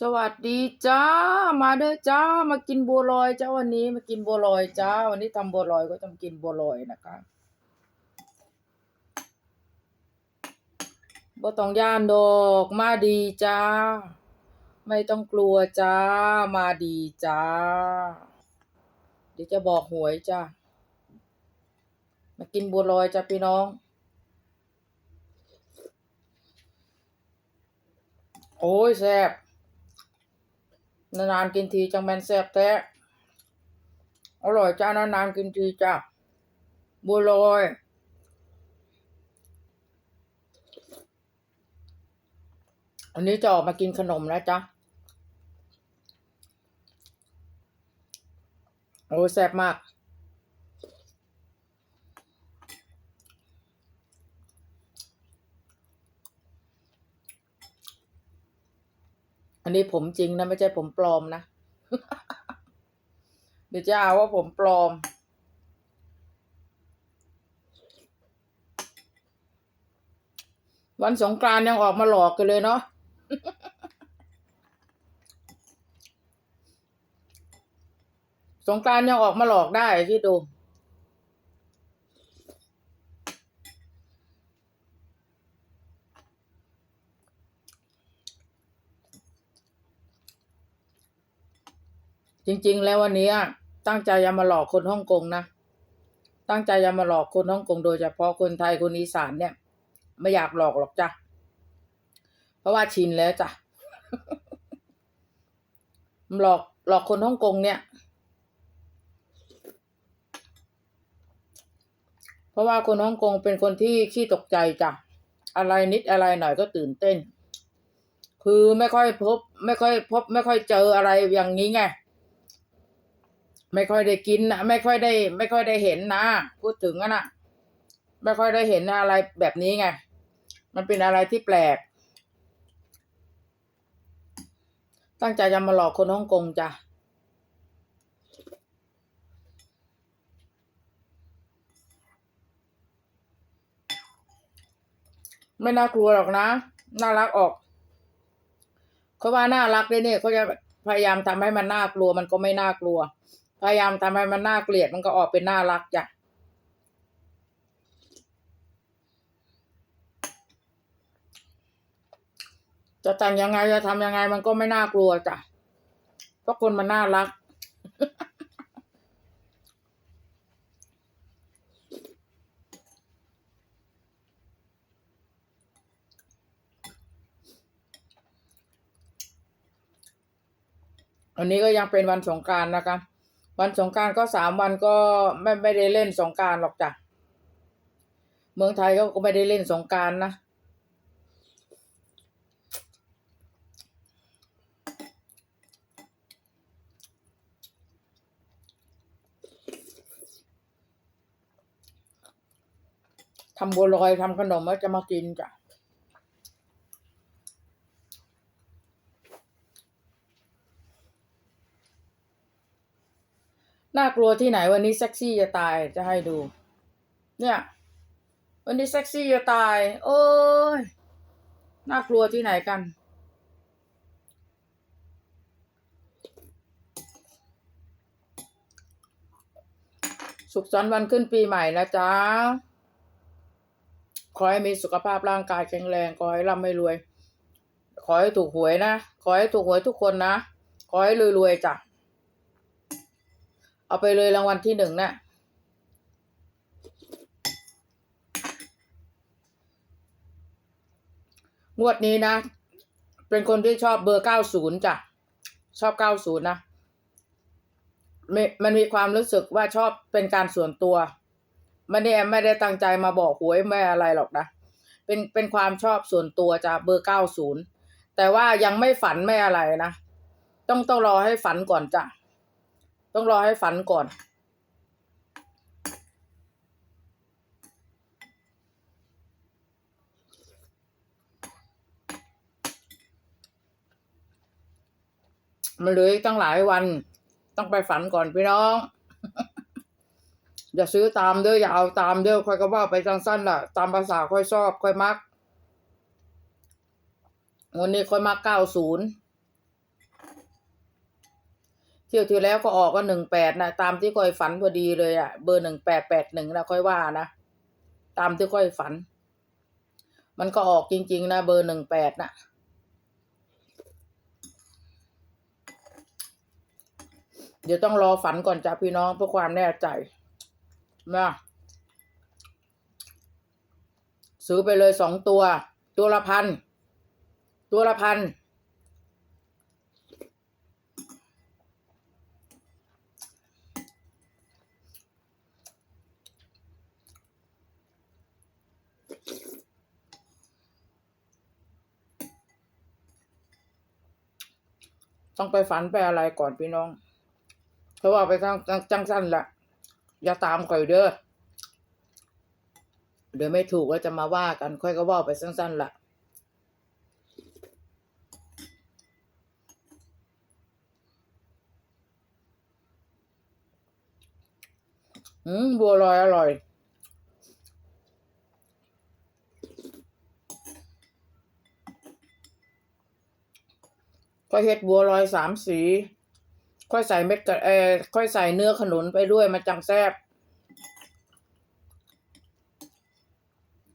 สวัสดีจ้า มาเด้อจ้า มากินบัวลอยจ้าวันนี้มากินบัวลอยจ้า วันนี้ทำบัวลอยก็ต้องกินบัวลอยนะคะบ่ต้องย่านดอกมาดีจ้า ไม่ต้องกลัวจ้า มาดีจ้า เดี๋ยวจะบอกหวยจ้า มากินบัวลอยจ้าพี่น้องโอ้ยแซ่บ นานๆกินทีจังแมนแซ่บแท้อร่อยจ้านานๆกินทีจ้าบัวลอยอันนี้จะออกมากินขนมแล้วจ้ะโอ้แซ่บมาก อันนี้ผมจริงนะไม่ใช่ผมปลอมนะ เดี๋ยวจะเอาว่าผมปลอม วันสงกรานยังออกมาหลอกกันเลยเนาะสงกรานยังออกมาหลอกได้ที่ดู จริง ๆ แล้ววันนี้ตั้งใจจะมาหลอกคนฮ่องกงนะ ตั้งใจจะมาหลอกคนฮ่องกงโดยเฉพาะคนไทยคนอีสานเนี่ย ไม่อยากหลอกหรอกจ้ะ เพราะว่าชินแล้วจ้ะ หลอกหลอกคนฮ่องกงเนี่ย เพราะว่าคนฮ่องกงเป็นคนที่ขี้ตกใจจ้ะ อะไรนิดอะไรหน่อยก็ตื่นเต้น คือไม่ค่อยพบ ไม่ค่อยพบ ไม่ค่อยเจออะไรอย่างนี้ไง ไม่ค่อยได้กินนะไม่ค่อยได้ ไม่ค่อยได้เห็นนะพูดถึงอะนะไม่ค่อยได้เห็นอะไรแบบนี้ไงมันเป็นอะไรที่แปลก ตั้งใจจะมาหลอกคนฮ่องกงจ้ะไม่น่ากลัวหรอกนะ น่ารักออก เขาว่าน่ารักเลยเนี่ยเขาจะพยายามทำให้มันน่ากลัวมันก็ไม่น่ากลัว พยายามทำให้มันน่าเกลียดมันก็ออกเป็นน่ารักจ้ะจะแต่งยังไงจะทำยังไงมันก็ไม่น่ากลัวจ้ะเพราะคนมันน่ารัก อันนี้ก็ยังเป็นวันสงการนะคะ วันสงการก็สามวันก็ไม่ไม่ได้เล่นสงการหรอกจ้ะ เมืองไทยก็ไม่ได้เล่นสงการนะ ทำบัวลอยทำขนมแล้วจะมากินจ้ะ น่ากลัวที่ไหนวันนี้เซ็กซี่จะตายจะให้ดู เนี่ย วันนี้เซ็กซี่จะตาย โอ้ยน่ากลัวที่ไหนกัน สุขสันต์วันขึ้นปีใหม่นะจ๊ะ ขอให้มีสุขภาพร่างกายแข็งแรง ขอให้ร่ำให้รวย ขอให้ถูกหวยนะ ขอให้ถูกหวยทุกคนนะ ขอให้รวยๆจ้ะ เอาไปเลยรางวัลที่หนึ่งนะ่ะงวดนี้นะ เป็นคนที่ชอบเบอร์เก้าศูนย์จ้ะ ชอบเก้าศูนย์นะมมันมีความรู้สึกว่าชอบเป็นการส่วนตัวไม่ได้ไม่ได้ตั้งใจมาบอกหวยไม่อะไรหรอกนะ เป็นเป็นความชอบส่วนตัวจ้ะเบอร์เก้าศูนย์แต่ว่ายังไม่ฝันไม่อะไรนะ ต้องต้องรอให้ฝันก่อนจ้ะ ต้องรอให้ฝันก่อน มันเหลยตั้งหลายวัน ต้องไปฝันก่อนพี่น้อง อย่าซื้อตามเด้ออย่าเอาตามเด้อค่อยก็ว่าไปสั้นๆล่ะ ตามภาษาค่อยชอบค่อยมัก วันนี้ค่อยมักเก้าศูนย์ ที่ยวที่แล้วก็ออกก็หนึ่งแปดนะตามที่ค่อยฝันพอดีเลยอะเบอร์หนึ่งแปดแปดหนึ่งนะค่อยว่านะตามที่ค่อยฝัน มันก็ออกจริง ๆ นะ เบอร์หนึ่งแปดนะเดี๋ยวต้องรอฝันก่อนจ้ะพี่น้องเพื่อความแน่ใจนะซื้อไปเลยสองตัว ตัวละพันตัวละพัน ต้องไปฝันไปอะไรก่อนพี่น้องเพราะว่าไปทางจังสั้นละอย่าตามข่อยเด้อเดี๋ยวไม่ถูกก็จะมาว่ากัน ค่อยก็ว่าไปสั้นๆละอืมบัวลอยอร่อย ค่อยเฮ็ดบัวลอยสามสี ค่อยใส่เม็ดกระเออค่อยใส่เนื้อขนุนไปด้วยมันจังแซบ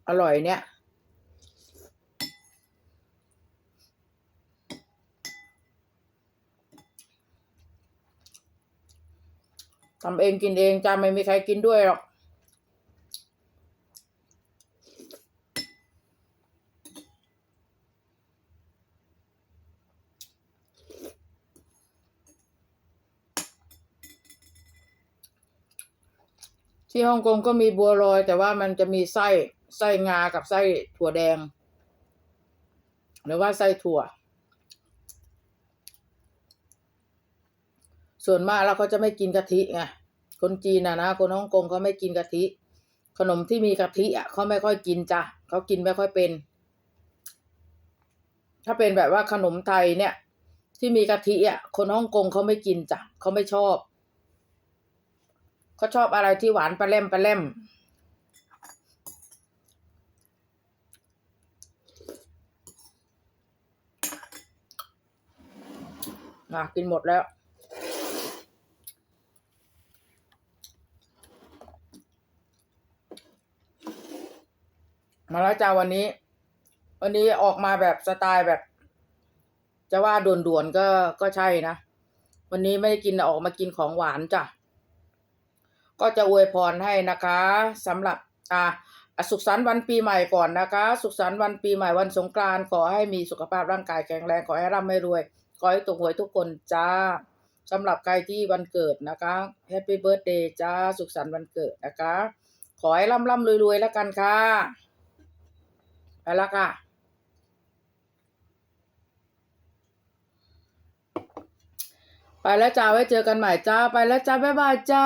อร่อยเนี่ยทำเองกินเองจ้าไม่มีใครกินด้วยหรอก ที่ฮ่องกงก็มีบัวลอย แต่ว่ามันจะมีไส้ไส้งากับไส้ถั่วแดง หรือว่าไส้ถั่ว ส่วนมากแล้วเขาจะไม่กินกะทิไงคนจีนนะนะคนฮ่องกงเขาไม่กินกะทิ ขนมที่มีกะทิอะเขาไม่ค่อยกินจ้ะเขากินไม่ค่อยเป็น ถ้าเป็นแบบว่าขนมไทยเนี่ย ที่มีกะทิอะคนฮ่องกงเขาไม่กินจ้ะเขาไม่ชอบ เขาชอบอะไรที่หวานปลาเล่มปลาเล่มอะกินหมดแล้วมาแล้วจ้าวันนี้ วันนี้ออกมาแบบสไตล์แบบ จะว่าด่วนๆก็ก็ใช่นะ วันนี้ไม่ได้กินออกมากินของหวานจ้ะ ก็จะอวยพรให้นะคะสำหรับอ่าสุขสันต์วันปีใหม่ก่อนนะคะ สุขสันต์วันปีใหม่วันสงกรานต์ขอให้มีสุขภาพร่างกายแข็งแรงขอให้ร่ำให้รวยขอให้ถูกหวยทุกคนจ้าสำหรับใครที่วันเกิดนะคะแฮปปี้เบิร์ดเดย์จ้าสุขสันต์วันเกิดนะคะ ขอให้ร่ำร่ำรวยรวยแล้วกันค่ะไปล้วค่ะ ไป แล้วจ้าไว้เจอกันใหม่จ้าไปแล้วจ้าบ๊ายบายจ้า